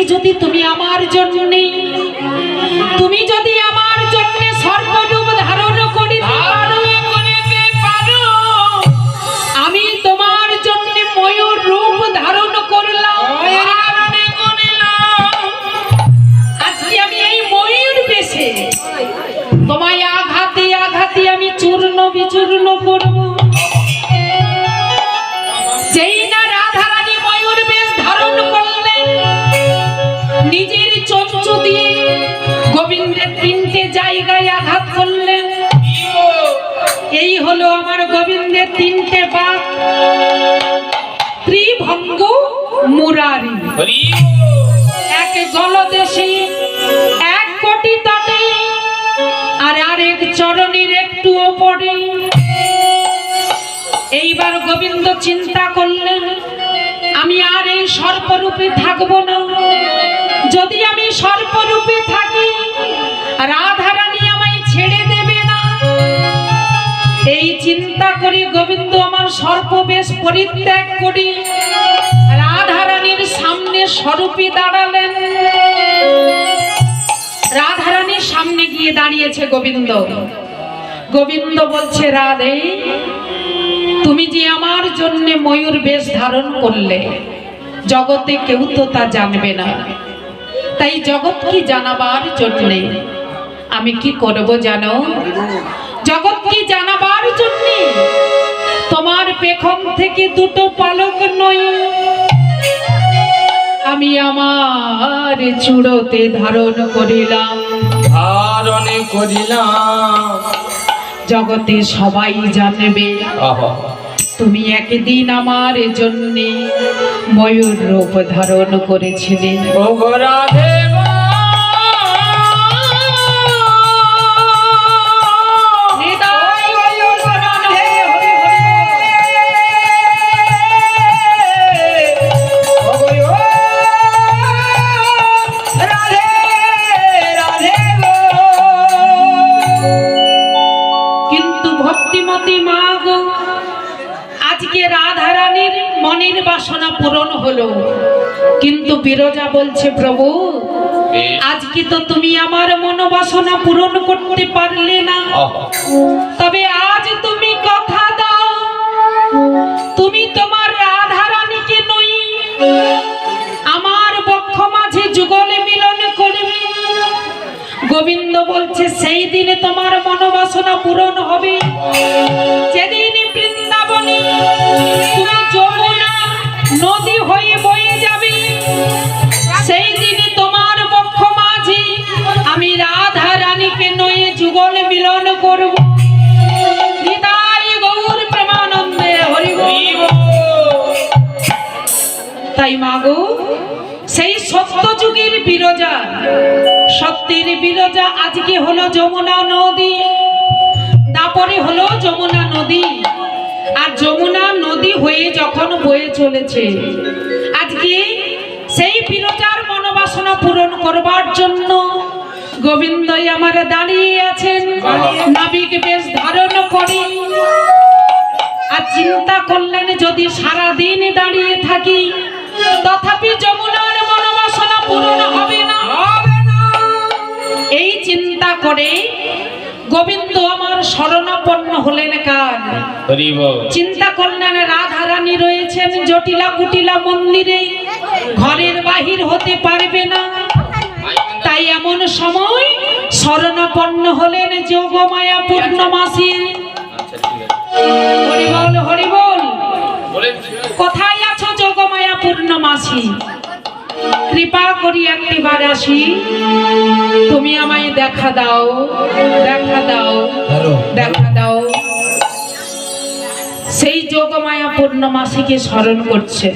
আজকে যদি তুমি আমার জন্য, তুমি যদি আমার জন্য সর্বরূপ ধারণ পারো, আমি তোমার জন্য ময়ূর রূপ ধারণ করলাম। আজকে আমি এই ময়ূর বেশে তোমায় আঘাতে আঘাতে আমি চূর্ণ বিচূর্ণ করব। হলো আমার গোবিন্দের তিনটে বাক ত্রিভঙ্গ মুরারি। এক গলদেশে এক কোটি তটে আর আরেক চরণের একটু ওপরে। এইবার গোবিন্দ চিন্তা করলেন আমি আর এই সর্পরূপে থাকব না। যদি আমি সর্পরূপে থাকি পরিত্যাগ করি। রাধারানীর সামনে স্বরূপে দাঁড়ালেন। রাধারানীর সামনে গিয়ে দাঁড়িয়েছে গোবিন্দ। গোবিন্দ বলছে, রাধে, তুমি যে আমার জন্য ময়ূর বেশ ধারণ করলে, জগতে কেউ তো তা জানবে না। তাই জগৎ কি জানাবার জন্যে? আমি কি করব জানো? জগৎ কি জানাবার থেকে দুটো পালক নয় আমি আমার চূড়তে ধারণ করিলাম। ধারণে করিলাম। জগতে সবাই জানবে তুমি একদিন আমার জন্য ময়ূর রূপ ধারণ করেছিলে। ভক্তিমতী মা গো আজকে রাধারানীর মনের বাসনা পূরণ হলো। কিন্তু বিরজা বলছে প্রভু আজকে তো তুমি আমার মনোবাসনা পূরণ করতে পারলে না। তবে আজ বলছে, সেই দিনে তোমার মনোবাসনা পূরণ হবে যেদিন বৃন্দাবনে নদী হয়ে বয়ে যাবে, সেই দিনে তোমার বক্ষ মাঝে আমি রাধা রানীকে নয়ে যুগল মিলন করব। তাই মাগো সেই সত্য যুগের বিরজা সত্যের বিরজা আজকে হলো যমুনা নদী। তারপরে হলো যমুনা নদী। আর যমুনা নদী হয়ে যখন বয়ে চলেছে, আজকে সেই বিরজার মনোবাসনা পূরণ করবার জন্য গোবিন্দই আমার দাঁড়িয়ে আছেন। নাবিক বেশ ধারণ করে। আর চিন্তা করলেন যদি সারা দিন দাঁড়িয়ে থাকি, তথাপি যমুনার মনোবাসনা পূরণ হবে না। গোবিন্দ আমার শরণাপন্ন হলেন হরিব। চিন্তা করলেন রাধা রানী রয়েছেন জটিলা কুটিলা মন্দিরে। ঘরের বাহির হতে পারবে না। তাই এমন সময় শরণাপন্ন হলেন যোগমায়া পূর্ণমাসীর আচ্ছা হরিবল হরিবল। কোথায় আছো যোগমায়া পূর্ণমাসী কৃপা করি একটিবার আসি। তুমি আমায় দেখা দাও দেখা দাও দেখা দাও। সেই যোগমায়া পূর্ণমাসীকে স্মরণ করছে।